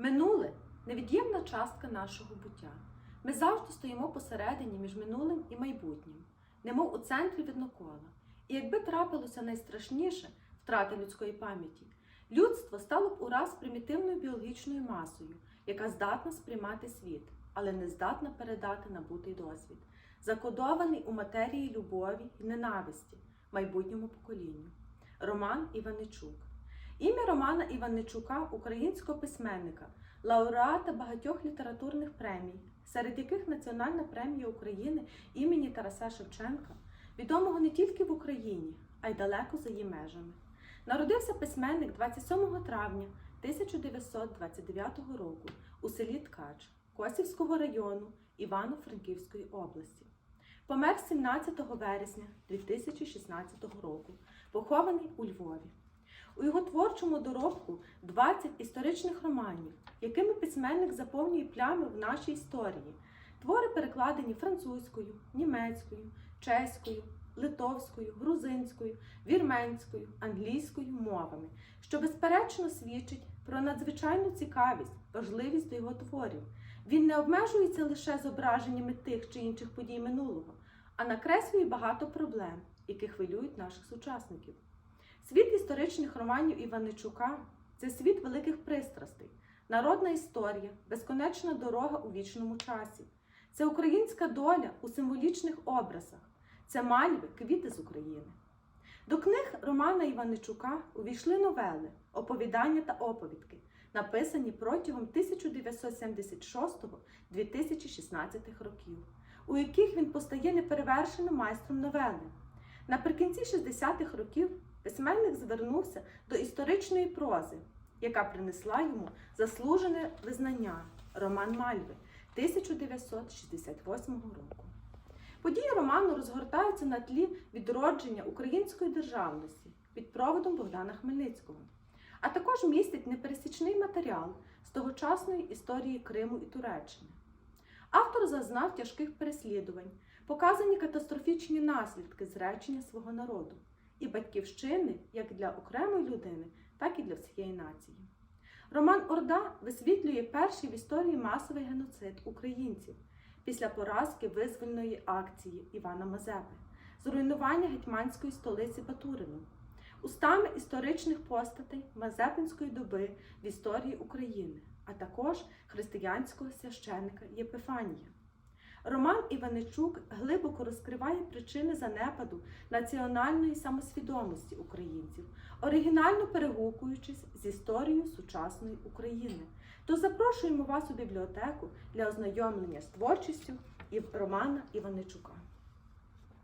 Минуле невід'ємна частка нашого буття. Ми завжди стоїмо посередині між минулим і майбутнім, немов у центрі віднокола. І якби трапилося найстрашніше втрата людської пам'яті, людство стало б ураз примітивною біологічною масою, яка здатна сприймати світ, але не здатна передати набутий досвід, закодований у матерії любові і ненависті майбутньому поколінню. Роман Іваничук. Ім'я Романа Іваничука, українського письменника, лауреата багатьох літературних премій, серед яких Національна премія України імені Тараса Шевченка, відомого не тільки в Україні, а й далеко за її межами. Народився письменник 27 травня 1929 року у селі Ткач Косівського району Івано-Франківської області. Помер 17 вересня 2016 року, похований у Львові. У його творчому доробку 20 історичних романів, якими письменник заповнює плями в нашій історії. Твори перекладені французькою, німецькою, чеською, литовською, грузинською, вірменською, англійською мовами, що безперечно свідчить про надзвичайну цікавість, важливість до його творів. Він не обмежується лише зображеннями тих чи інших подій минулого, а накреслює багато проблем, які хвилюють наших сучасників. Світ історичних романів Іваничука це світ великих пристрастей, народна історія, безконечна дорога у вічному часі. Це українська доля у символічних образах, це мальви, квіти з України. До книг Романа Іваничука увійшли новели, оповідання та оповідки, написані протягом 1976-2016 років, у яких він постає неперевершеним майстром новели. Наприкінці 60-х років письменник звернувся до історичної прози, яка принесла йому заслужене визнання Роман Мальви 1968 року. Події роману розгортаються на тлі відродження української державності під проводом Богдана Хмельницького, а також містить непересічний матеріал з тогочасної історії Криму і Туреччини. Автор зазнав тяжких переслідувань, показані катастрофічні наслідки зречення свого народу і батьківщини як для окремої людини, так і для всієї нації. Роман Орда висвітлює перший в історії масовий геноцид українців після поразки визвольної акції Івана Мазепи, зруйнування гетьманської столиці Батурином, устами історичних постатей Мазепинської доби в історії України, а також християнського священика Єпифанія. Роман Іваничук глибоко розкриває причини занепаду національної самосвідомості українців, оригінально перегукуючись з історією сучасної України. То запрошуємо вас у бібліотеку для ознайомлення з творчістю Романа Іваничука.